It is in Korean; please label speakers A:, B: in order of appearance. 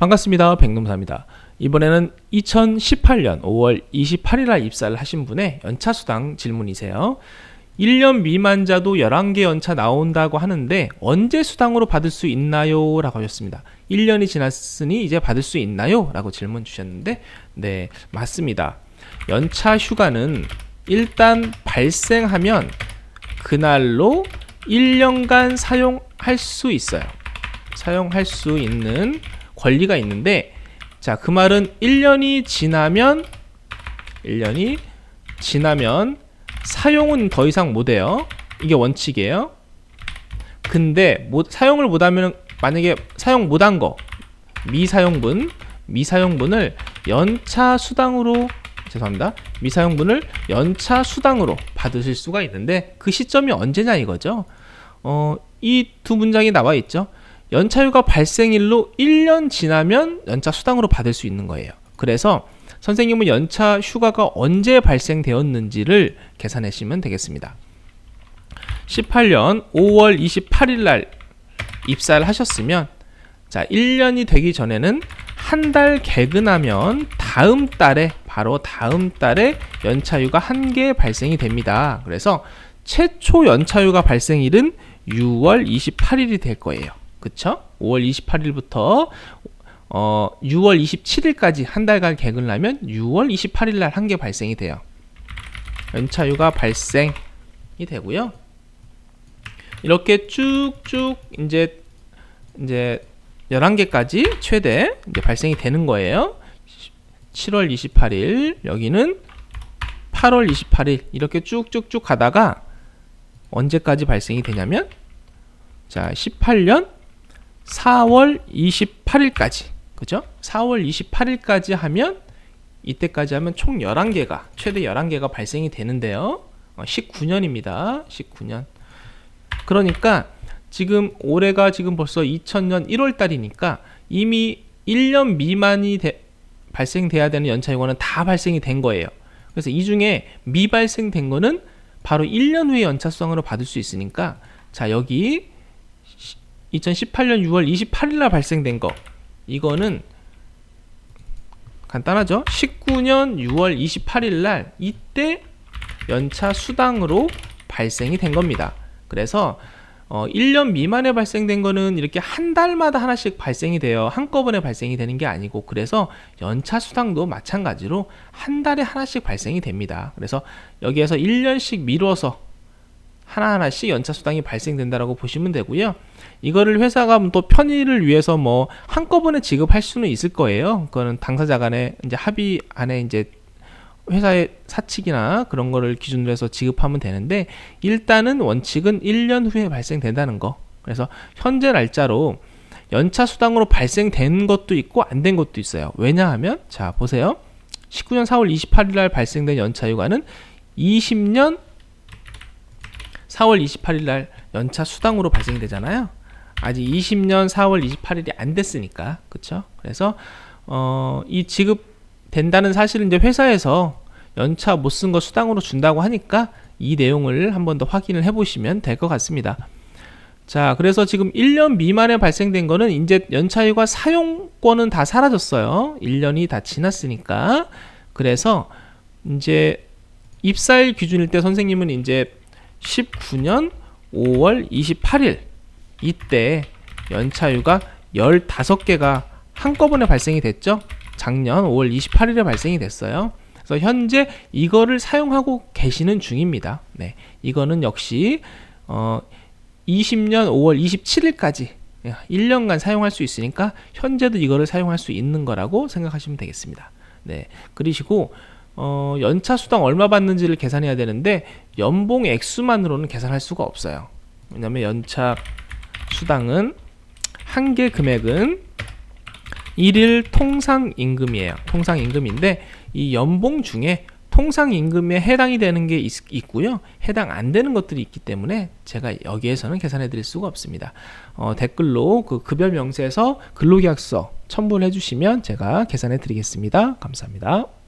A: 반갑습니다. 백놈사입니다. 이번에는 2018년 5월 28일 날 입사를 하신 분의 연차 수당 질문이세요. 1년 미만자도 11개 연차 나온다고 하는데 언제 수당으로 받을 수 있나요? 라고 하셨습니다. 1년이 지났으니 이제 받을 수 있나요? 라고 질문 주셨는데 네, 맞습니다. 연차 휴가는 일단 발생하면 그날로 1년간 사용할 수 있어요. 사용할 수 있는 권리가 있는데 자, 그 말은 1년이 지나면 1년이 지나면 사용은 더 이상 못 해요. 이게 원칙이에요. 근데 못, 사용을 못 하면 만약에 사용 못 한 거 미사용분 미사용분을 연차 수당으로 죄송합니다. 미사용분을 연차 수당으로 받으실 수가 있는데 그 시점이 언제냐 이거죠. 어, 이 두 문장이 나와 있죠. 연차휴가 발생일로 1년 지나면 연차 수당으로 받을 수 있는 거예요. 그래서 선생님은 연차 휴가가 언제 발생되었는지를 계산하시면 되겠습니다. 18년 5월 28일 날 입사를 하셨으면 자, 1년이 되기 전에는 한 달 개근하면 다음 달에 바로 다음 달에 연차휴가 한 개 발생이 됩니다. 그래서 최초 연차휴가 발생일은 6월 28일이 될 거예요. 그쵸? 5월 28일부터 어, 6월 27일까지 한 달간 개근을 하면 6월 28일 날 한 개 발생이 돼요. 연차휴가 발생이 되고요. 이렇게 쭉쭉 이제 이제 11개까지 최대 이제 발생이 되는 거예요. 7월 28일, 여기는 8월 28일 이렇게 쭉쭉쭉 가다가 언제까지 발생이 되냐면 자, 18년 4월 28일까지. 그죠? 4월 28일까지 하면 이때까지 하면 총 11개가 최대 11개가 발생이 되는데요. 19년입니다. 19년. 그러니까 지금 올해가 지금 벌써 2000년 1월 달이니까 이미 1년 미만이 되, 발생돼야 되는 연차 요건은 다 발생이 된 거예요. 그래서 이 중에 미발생된 거는 바로 1년 후에 연차 수당으로 받을 수 있으니까 자 여기 2018년 6월 28일 날 발생된 거 이거는 간단하죠. 19년 6월 28일 날 이때 연차 수당으로 발생이 된 겁니다. 그래서 어, 1년 미만에 발생된 거는 이렇게 한 달마다 하나씩 발생이 돼요. 한꺼번에 발생이 되는 게 아니고 그래서 연차 수당도 마찬가지로 한 달에 하나씩 발생이 됩니다. 그래서 여기에서 1년씩 미뤄서 하나하나씩 연차 수당이 발생된다라고 보시면 되고요. 이거를 회사가 또 편의를 위해서 뭐 한꺼번에 지급할 수는 있을 거예요. 그거는 당사자 간에 이제 합의 안에 이제 회사의 사칙이나 그런 거를 기준으로 해서 지급하면 되는데 일단은 원칙은 1년 후에 발생된다는 거. 그래서 현재 날짜로 연차 수당으로 발생된 것도 있고 안 된 것도 있어요. 왜냐하면 자 보세요. 19년 4월 28일 날 발생된 연차 휴가는 20년 4월 28일 날 연차 수당으로 발생되잖아요. 아직 20년 4월 28일이 안 됐으니까. 그렇죠? 그래서 어, 이 지급 된다는 사실은 이제 회사에서 연차 못 쓴 거 수당으로 준다고 하니까 이 내용을 한 번 더 확인을 해 보시면 될 것 같습니다. 자, 그래서 지금 1년 미만에 발생된 거는 이제 연차휴가 사용권은 다 사라졌어요. 1년이 다 지났으니까. 그래서 이제 입사일 기준일 때 선생님은 이제 19년 5월 28일 이때 연차휴가 15개가 한꺼번에 발생이 됐죠. 작년 5월 28일에 발생이 됐어요. 그래서 현재 이거를 사용하고 계시는 중입니다. 네. 이거는 역시 어 20년 5월 27일까지 1년간 사용할 수 있으니까 현재도 이거를 사용할 수 있는 거라고 생각하시면 되겠습니다. 네. 그러시고 어, 연차 수당 얼마 받는지를 계산해야 되는데 연봉 액수만으로는 계산할 수가 없어요. 왜냐하면 연차 수당은 한 개 금액은 일일 통상 임금이에요. 통상 임금인데 이 연봉 중에 통상 임금에 해당이 되는 게 있, 고요 해당 안 되는 것들이 있기 때문에 제가 여기에서는 계산해 드릴 수가 없습니다. 어, 댓글로 그 급여 명세서 근로계약서 첨부를 해 주시면 제가 계산해 드리겠습니다. 감사합니다.